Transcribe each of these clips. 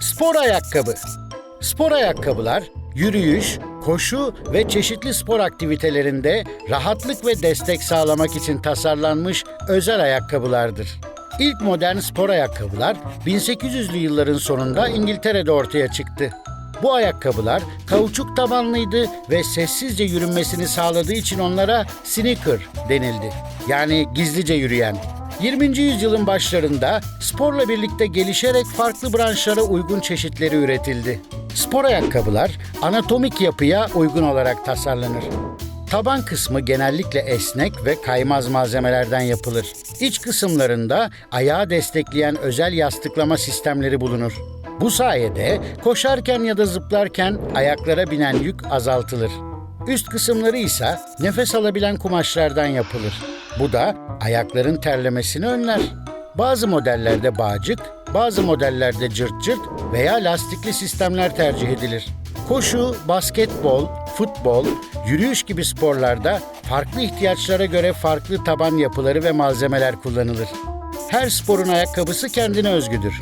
Spor ayakkabı. Spor ayakkabılar yürüyüş, koşu ve çeşitli spor aktivitelerinde rahatlık ve destek sağlamak için tasarlanmış özel ayakkabılardır. İlk modern spor ayakkabılar 1800'lü yılların sonunda İngiltere'de ortaya çıktı. Bu ayakkabılar kauçuk tabanlıydı ve sessizce yürünmesini sağladığı için onlara sneaker denildi. Yani gizlice yürüyen. 20. yüzyılın başlarında sporla birlikte gelişerek farklı branşlara uygun çeşitleri üretildi. Spor ayakkabılar anatomik yapıya uygun olarak tasarlanır. Taban kısmı genellikle esnek ve kaymaz malzemelerden yapılır. İç kısımlarında ayağı destekleyen özel yastıklama sistemleri bulunur. Bu sayede koşarken ya da zıplarken ayaklara binen yük azaltılır. Üst kısımları ise nefes alabilen kumaşlardan yapılır. Bu da ayakların terlemesini önler. Bazı modellerde bağcık, bazı modellerde cırt cırt veya lastikli sistemler tercih edilir. Koşu, basketbol, futbol, yürüyüş gibi sporlarda farklı ihtiyaçlara göre farklı taban yapıları ve malzemeler kullanılır. Her sporun ayakkabısı kendine özgüdür.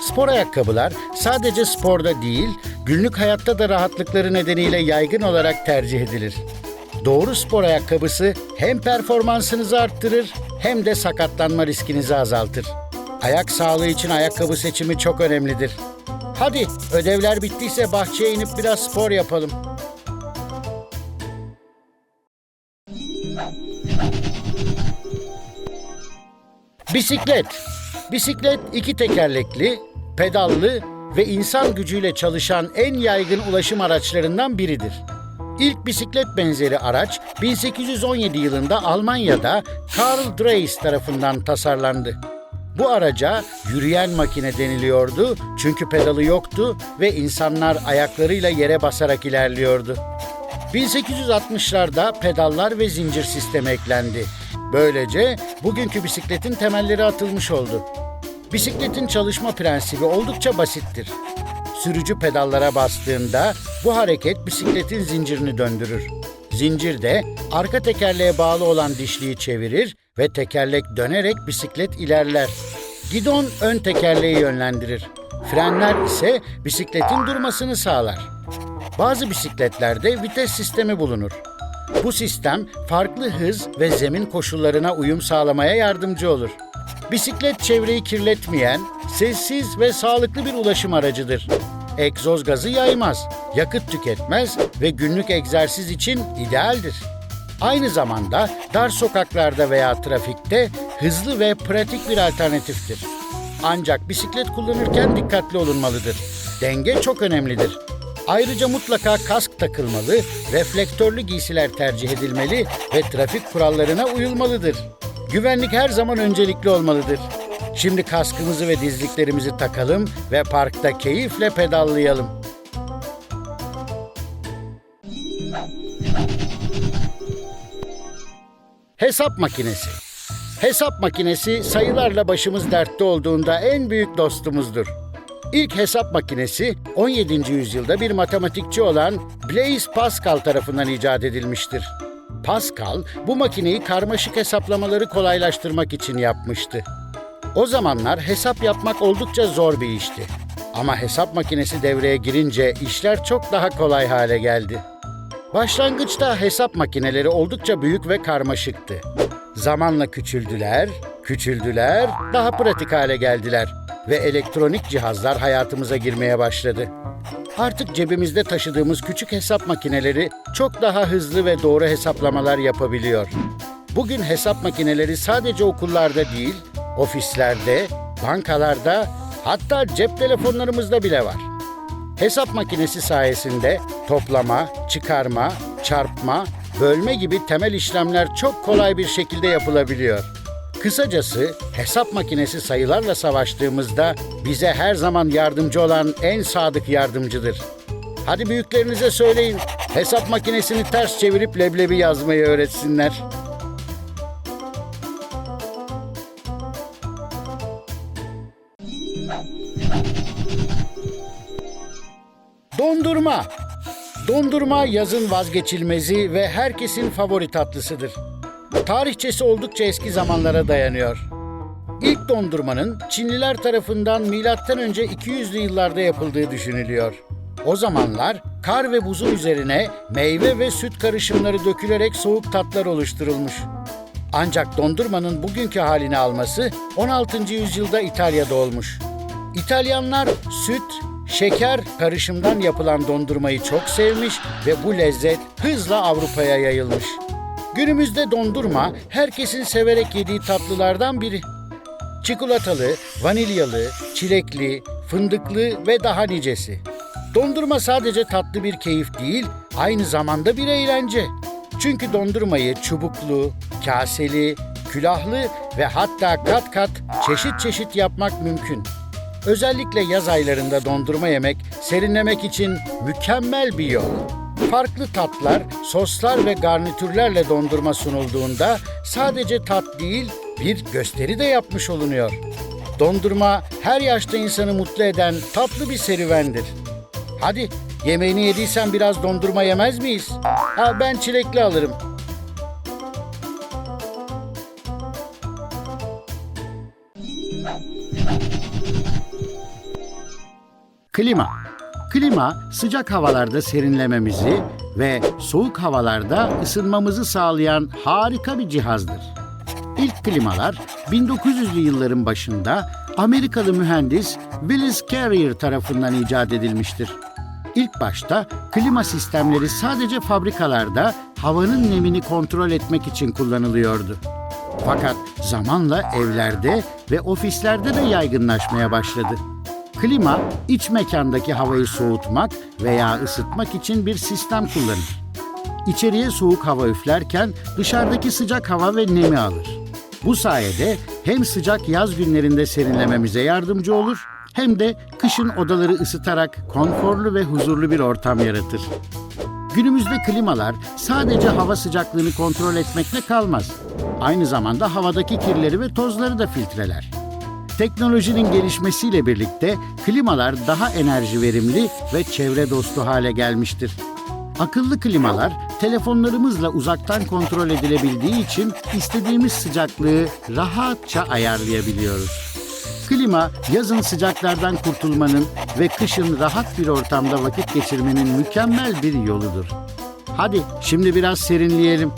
Spor ayakkabılar sadece sporda değil, günlük hayatta da rahatlıkları nedeniyle yaygın olarak tercih edilir. Doğru spor ayakkabısı hem performansınızı arttırır hem de sakatlanma riskinizi azaltır. Ayak sağlığı için ayakkabı seçimi çok önemlidir. Hadi ödevler bittiyse bahçeye inip biraz spor yapalım. Bisiklet. Bisiklet iki tekerlekli, pedallı ve insan gücüyle çalışan en yaygın ulaşım araçlarından biridir. İlk bisiklet benzeri araç 1817 yılında Almanya'da Karl Dreis tarafından tasarlandı. Bu araca yürüyen makine deniliyordu çünkü pedalı yoktu ve insanlar ayaklarıyla yere basarak ilerliyordu. 1860'larda pedallar ve zincir sistemi eklendi. Böylece bugünkü bisikletin temelleri atılmış oldu. Bisikletin çalışma prensibi oldukça basittir. Sürücü pedallara bastığında bu hareket bisikletin zincirini döndürür. Zincir de arka tekerleğe bağlı olan dişliyi çevirir ve tekerlek dönerek bisiklet ilerler. Gidon ön tekerleği yönlendirir. Frenler ise bisikletin durmasını sağlar. Bazı bisikletlerde vites sistemi bulunur. Bu sistem farklı hız ve zemin koşullarına uyum sağlamaya yardımcı olur. Bisiklet çevreyi kirletmeyen, sessiz ve sağlıklı bir ulaşım aracıdır. Egzoz gazı yaymaz, yakıt tüketmez ve günlük egzersiz için idealdir. Aynı zamanda dar sokaklarda veya trafikte hızlı ve pratik bir alternatiftir. Ancak bisiklet kullanırken dikkatli olunmalıdır. Denge çok önemlidir. Ayrıca mutlaka kask takılmalı, reflektörlü giysiler tercih edilmeli ve trafik kurallarına uyulmalıdır. Güvenlik her zaman öncelikli olmalıdır. Şimdi kaskımızı ve dizliklerimizi takalım ve parkta keyifle pedallayalım. Hesap makinesi. Hesap makinesi sayılarla başımız dertte olduğunda en büyük dostumuzdur. İlk hesap makinesi 17. yüzyılda bir matematikçi olan Blaise Pascal tarafından icat edilmiştir. Pascal bu makineyi karmaşık hesaplamaları kolaylaştırmak için yapmıştı. O zamanlar hesap yapmak oldukça zor bir işti. Ama hesap makinesi devreye girince işler çok daha kolay hale geldi. Başlangıçta hesap makineleri oldukça büyük ve karmaşıktı. Zamanla küçüldüler, küçüldüler, daha pratik hale geldiler ve elektronik cihazlar hayatımıza girmeye başladı. Artık cebimizde taşıdığımız küçük hesap makineleri çok daha hızlı ve doğru hesaplamalar yapabiliyor. Bugün hesap makineleri sadece okullarda değil, ofislerde, bankalarda, hatta cep telefonlarımızda bile var. Hesap makinesi sayesinde toplama, çıkarma, çarpma, bölme gibi temel işlemler çok kolay bir şekilde yapılabiliyor. Kısacası hesap makinesi sayılarla savaştığımızda bize her zaman yardımcı olan en sadık yardımcıdır. Hadi büyüklerinize söyleyin, hesap makinesini ters çevirip leblebi yazmayı öğretsinler. Dondurma. Dondurma yazın vazgeçilmezi ve herkesin favori tatlısıdır. Tarihçesi oldukça eski zamanlara dayanıyor. İlk dondurmanın Çinliler tarafından M.Ö. 200'lü yıllarda yapıldığı düşünülüyor. O zamanlar kar ve buzun üzerine meyve ve süt karışımları dökülerek soğuk tatlar oluşturulmuş. Ancak dondurmanın bugünkü halini alması 16. yüzyılda İtalya'da olmuş. İtalyanlar süt, şeker karışımdan yapılan dondurmayı çok sevmiş ve bu lezzet hızla Avrupa'ya yayılmış. Günümüzde dondurma herkesin severek yediği tatlılardan biri. Çikolatalı, vanilyalı, çilekli, fındıklı ve daha nicesi. Dondurma sadece tatlı bir keyif değil, aynı zamanda bir eğlence. Çünkü dondurmayı çubuklu, kaseli, külahlı ve hatta kat kat çeşit çeşit yapmak mümkün. Özellikle yaz aylarında dondurma yemek, serinlemek için mükemmel bir yol. Farklı tatlar, soslar ve garnitürlerle dondurma sunulduğunda sadece tat değil, bir gösteri de yapmış olunuyor. Dondurma her yaşta insanı mutlu eden tatlı bir serüvendir. Hadi yemeğini yediysen biraz dondurma yemez miyiz? Ha ben çilekli alırım. Klima. Klima sıcak havalarda serinlememizi ve soğuk havalarda ısınmamızı sağlayan harika bir cihazdır. İlk klimalar 1900'lü yılların başında Amerikalı mühendis Willis Carrier tarafından icat edilmiştir. İlk başta klima sistemleri sadece fabrikalarda havanın nemini kontrol etmek için kullanılıyordu. Fakat zamanla evlerde ve ofislerde de yaygınlaşmaya başladı. Klima, iç mekandaki havayı soğutmak veya ısıtmak için bir sistem kullanır. İçeriye soğuk hava üflerken dışarıdaki sıcak hava ve nemi alır. Bu sayede hem sıcak yaz günlerinde serinlememize yardımcı olur hem de kışın odaları ısıtarak konforlu ve huzurlu bir ortam yaratır. Günümüzde klimalar sadece hava sıcaklığını kontrol etmekle kalmaz. Aynı zamanda havadaki kirleri ve tozları da filtreler. Teknolojinin gelişmesiyle birlikte klimalar daha enerji verimli ve çevre dostu hale gelmiştir. Akıllı klimalar telefonlarımızla uzaktan kontrol edilebildiği için istediğimiz sıcaklığı rahatça ayarlayabiliyoruz. Klima, yazın sıcaklardan kurtulmanın ve kışın rahat bir ortamda vakit geçirmenin mükemmel bir yoludur. Hadi şimdi biraz serinleyelim.